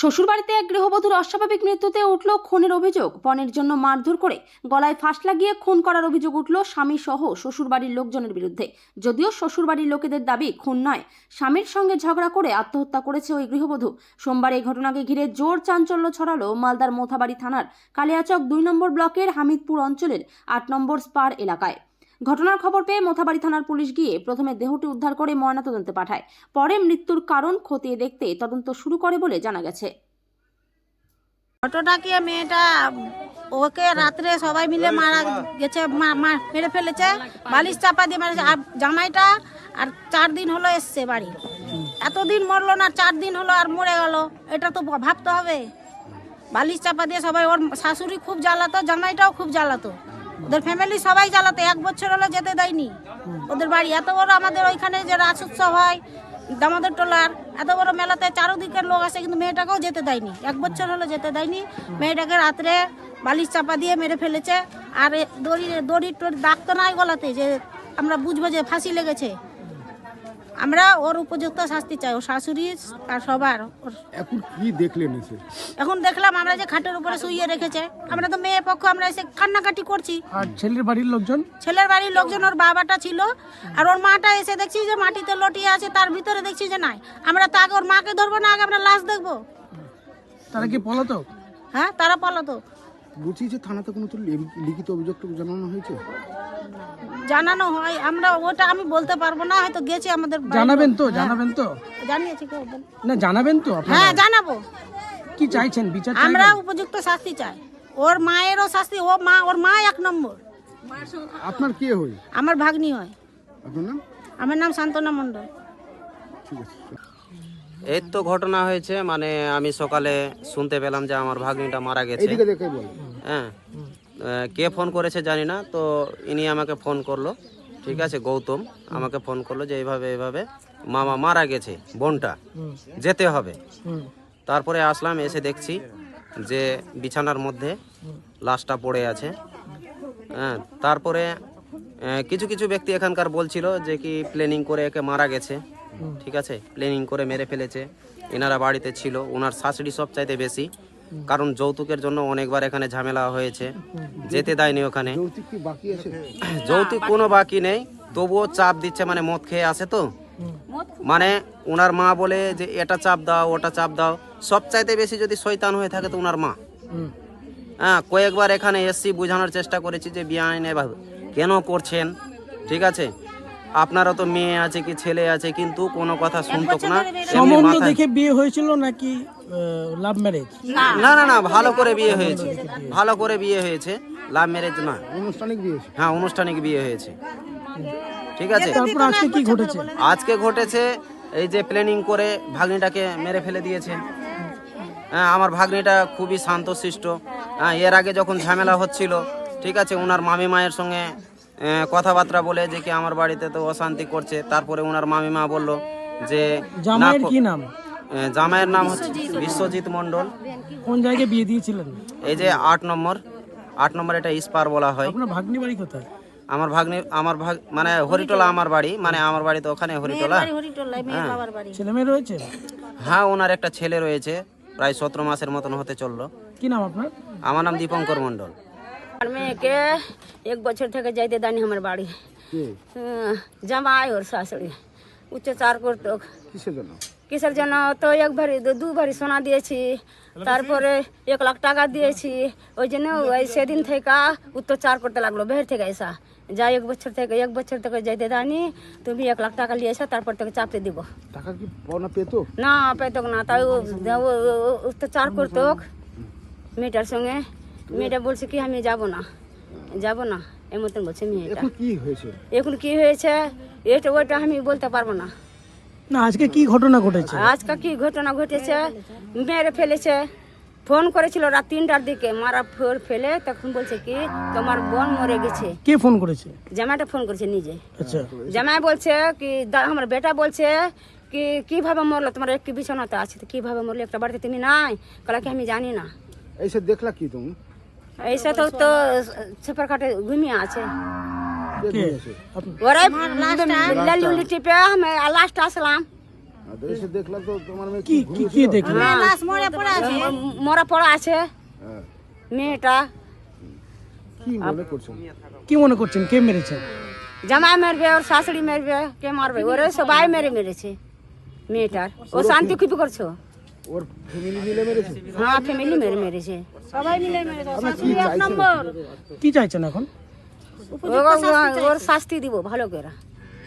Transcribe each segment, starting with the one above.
শ্বশুরবাড়িতে এক গৃহবধূর অস্বাভাবিক মৃত্যুতে উঠল খুনের অভিযোগ। পণের জন্য মারধর করে গলায় ফাঁস লাগিয়ে খুন করার অভিযোগ উঠল স্বামী সহ শ্বশুরবাড়ির লোকজনের বিরুদ্ধে। যদিও শ্বশুরবাড়ির লোকেদের দাবি খুন নয়, স্বামীর সঙ্গে ঝগড়া করে আত্মহত্যা করেছে ওই গৃহবধূ। সোমবার এই ঘটনাকে ঘিরে জোর চাঞ্চল্য ছড়ালো মালদার মোথাবাড়ি থানার কালিয়াচক দুই নম্বর ব্লকের হামিদপুর অঞ্চলের আট নম্বর স্পার এলাকায়। ঘটনার খবর পেয়ে মোথাবাড়ি থানার পুলিশ গিয়ে প্রথমে দেহটি উদ্ধার করে ময়নাতদন্তে পাঠায়। পরে মৃত্যুর কারণ খতিয়ে দেখতে তদন্ত শুরু করে বলে জানা গেছে। ঘটনাকে মেয়েটা ওকে রাত্রে সবাই মিলে মারা গেছে মেরে ফেলেছে, বালিশ চাপা দিয়ে মেরেছে, আর জামাইটা আর চার দিন হলো এসছে বাড়ি। এতদিন মরলো না, চার দিন হলো আর মরে গেল, এটা তো ভাবতে হবে। বালিশ চাপা দিয়ে সবাই, ওর শাশুড়ি খুব জ্বালাতো, জামাইটাও খুব জ্বালাতো। ওদের ফ্যামিলি সবাই জ্বালাতে, এক বছর হলো যেতে দেয়নি। ওদের বাড়ি এত বড়, আমাদের ওইখানে যে রাস উৎসব হয়, দামোদর টোলার, এত বড় মেলাতে চারোদিকের লোক আসে, কিন্তু মেয়েটাকেও যেতে দেয়নি। এক বছর হলো যেতে দেয়নি। মেয়েটাকে রাত্রে বালিশ চাপা দিয়ে মেরে ফেলেছে। আর দড়ি দড়ি টড়ি দাগ তো নাই গলাতে, যে আমরা বুঝব যে ফাঁসি লেগেছে। আমরা ওর উপযুক্ত শাস্তি চাই ও শাশুড়ি আর সবার। ওর এখন কি দেখলেন এসে? এখন দেখলাম আমরা যে খাটের উপরে শুইয়ে রেখেছে আমরা তো মেয়ে পক্ষ আমরা এসে কান্নাকাটি করছি। আর ছেলের বাড়ির লোকজন? ছেলের বাড়ির লোকজন ওর বাবাটা ছিল আর ওর মাটা এসে দেখছি যে মাটিতে লটিয়ে আছে তার ভিতরে দেখছি যে নাই। আমরা তো আগে ওর মাকে ধরবো না আগে আমরা লাশ দেখব। তারা কি পলাতক? হ্যাঁ তারা পালাতো বলছি যে থানাতে কোনো তো লিখিত অভিযোগ জানানো হয়েছে? জানানো হয় আমরা ওটা আমি বলতে পারব না হয়তো গেছে আমাদের বাড়ির জানাবেন লোক। তো হ্যাঁ, জানাবেন তো। জানিয়েছি কেউ বল- না। জানাবেন তো আপনারা? হ্যাঁ জানাব। কি চাইছেন? বিচার আমরা উপযুক্ত শাস্তি চাই। ওর মায়েরও শাস্তি ও মা ওর মা এক নম্বর। আপনার কে হই আমার ভাগ্নি হয়। আপনার নাম? আমার নাম শান্তনা মণ্ডল। ঠিক এই তো ঘটনা হয়েছে মানে আমি সকালে শুনতে পেলাম যে আমার ভাগ্নিটা মারা গেছে। এইদিকে দেখে বল। হ্যাঁ। কে ফোন করেছে জানি না তো ইনি আমাকে ফোন করল। ঠিক আছে গৌতম আমাকে ফোন করল যে এইভাবে এইভাবে মামা মারা গেছে বোনটা যেতে হবে। তারপরে আসলাম এসে দেখছি যে বিছানার মধ্যে লাশটা পড়ে আছে। হ্যাঁ তারপরে কিছু কিছু ব্যক্তি এখানকার বলছিল যে কি প্ল্যানিং করে একে মারা গেছে। ঠিক আছে প্ল্যানিং করে মেরে ফেলেছে। এনারা বাড়িতে ছিল ওনার শাশুড়ি সব চাইতে বেশি। কারণ যৌতুকের জন্য অনেকবার এখানে ঝামেলা হয়েছে। যেতে দেয়নি ওখানে। যৌতুক কোনো বাকি নেই। তবুও চাপ দিচ্ছে মানে মদ খেয়ে আসে তো। মানে ওনার মা বলে যে এটা চাপ দাও ওটা চাপ দাও। সব চাইতে বেশি যদি শৈতান হয়ে থাকে তো ওনার মা। হ্যাঁ কয়েকবার এখানে এসছি বোঝানোর চেষ্টা করেছি যে বিয়ে আইনে বা- কেন করছেন? ঠিক আছে? আপনারও তো মেয়ে আছে কি ছেলে আছে কিন্তু কোনো কথা শুনতো না। সম্বন্ধ দেখে বিয়ে হয়েছিল নাকি? লাভ ম্যারেজ না। না না ভালো করে বিয়ে হয়েছে। ভালো করে বিয়ে হয়েছে। লাভ ম্যারেজ না আনুষ্ঠানিক বিয়েছে হ্যাঁ আনুষ্ঠানিক বিয়ে হয়েছে। ঠিক আছে? তারপর আজকে কি ঘটেছে? আজকে ঘটেছে এই যে প্ল্যানিং করে ভাগ্নিটাকে মেরে ফেলে দিয়েছে। হ্যাঁ আমার ভাগ্নিটা খুবই শান্তশিষ্ট। হ্যাঁ এর আগে যখন ঝামেলা হচ্ছিল ঠিক আছে ওনার মামি মায়ের সঙ্গে কথাবার্তা বলে যে কি আমার বাড়িতে তো অশান্তি করছে। তারপরে ওনার মামি মা বলল যে না কি নাম? জামাইয়ের নাম হচ্ছে বিশ্বজিৎ মণ্ডল। কোন জায়গায় বিয়ে দিয়েছিলেন? এই যে আট নম্বর আট নম্বর এটা ইস্পার বলা হয়। আপনার ভাগ্নি বাড়ি কোথায়? আমার ভাগ্নি আমার ভাগ মানে হরিটোলা আমার বাড়ি মানে আমার বাড়ি তো ওখানে হরিটোলা। বাড়ি ছেলে মেয়ে রয়েছে? হ্যাঁ ওনার একটা ছেলে রয়েছে প্রায় সতেরো মাসের মতন হতে চলল। কি নাম আপনার? আমার নাম দীপঙ্কর মণ্ডল। আর মেয়েকে এক বছর থেকে যাইতে দেয়নি আমার বাড়ি। হ্যাঁ, জামাই ওর শাশুড়ি। উচ্চচার করতো। কিসের জন্য? কিসের জন্য? তো এক ভারি দু- ভারি সোনা দিয়েছি তারপরে এক লাখ টাকা দিয়েছি। ওই জন্য ওই সেদিন থেকে উত্তরচার করতে লাগল বের থেকে এসা। যাই এক বছর থেকে এক বছর থেকে যাইতে দেয়নি। তুমি এক লাখ টাকা নিয়ে এসো তারপর তোকে চাপতে দিব। টাকা কি পাওনা পেতো? না পেতক না তাই অত্যাচার করতো। মেয়েটার সঙ্গে। মেয়েটা বলছে কি আমি যাব না। যাব না এর মতন বলছে মেয়েটা। এখন কি হয়েছে? এখন কি হয়েছে? এটা ওইটা আমি বলতে পারব না। না আজকে কি ঘটনা ঘটেছে? আজকে কি ঘটনা ঘটেছে? মেরে ফেলেছে। ফোন করেছিল রাত তিনটার দিকে মারা ফোর ফেলে তখন বলছে কি তোমার বোন মরে গেছে। কে ফোন করেছে? জামাইটা ফোন করেছে নিজে। আচ্ছা। জামাই বলছে কি আমার বেটা বলছে কি কীভাবে মরলো? তোমার একটি বিছানাতে আছে তো কীভাবে মরলো? একটা বাড়িতে তুমি নাই? কলা কি আমি জানি না। এইসব দেখলা কি তুমি? এইসব তো তো সুপার কাটে ঘুমিয়ে আছে। কে? কে? ঘুমিয়েছে? আপনি- ওরাই লালি উলি টিপে আমি লাস্ট আসলাম। দেখলাম তো তোমার কি কি কি দেখলেন লাশ মরে পড়ে আছে। মরা পড়া আছে। হ্যাঁ। মেয়েটা। কি মনে করছেন কি মনে করছেন? কে মেরেছে? জামাই মারবে ওর শাশুড়ি মারবে কে মারবে? ওরে সবাই মেরে মেরেছে মেয়েটার। ও শান্তি খুবই করছ। ওর ফ্যামিলি মিলে মেরেছে? হ্যাঁ ফ্যামিলি মেরে মেরেছে। সবাই মিলে মেরেছে। কি শাশুড়ি এক চাইছেন নম্বর। কি চাইছেন এখন? ওর শাস্তি দিব ভালো করে।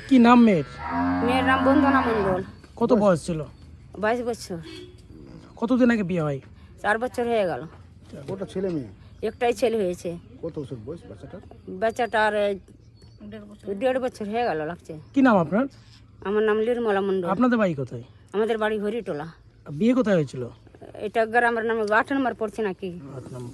কি নাম মেয়ের? মেয়ের নাম বন্দনা মণ্ডল। কত বয়স ছিল? বাইশ বছর। কতদিন আগে বিয়ে হয়? চার বছর হয়ে গেল। ওটা ছেলে মেয়ে? একটাই ছেলে হয়েছে। কত বছর বয়স বাচ্চাটার? বাচ্চাটার এই দেড় বছর হয়ে গেল লাগছে। কি নাম আপনার? আমার নাম লিরমলা মণ্ডল। আপনাদের বাড়ি কোথায়? আমাদের বাড়ি হরিটোলা। বিয়ে কোথায় হয়েছিল? এটা গ্রামের নামে আট নম্বর পড়ছে নাকি? আট নম্বর।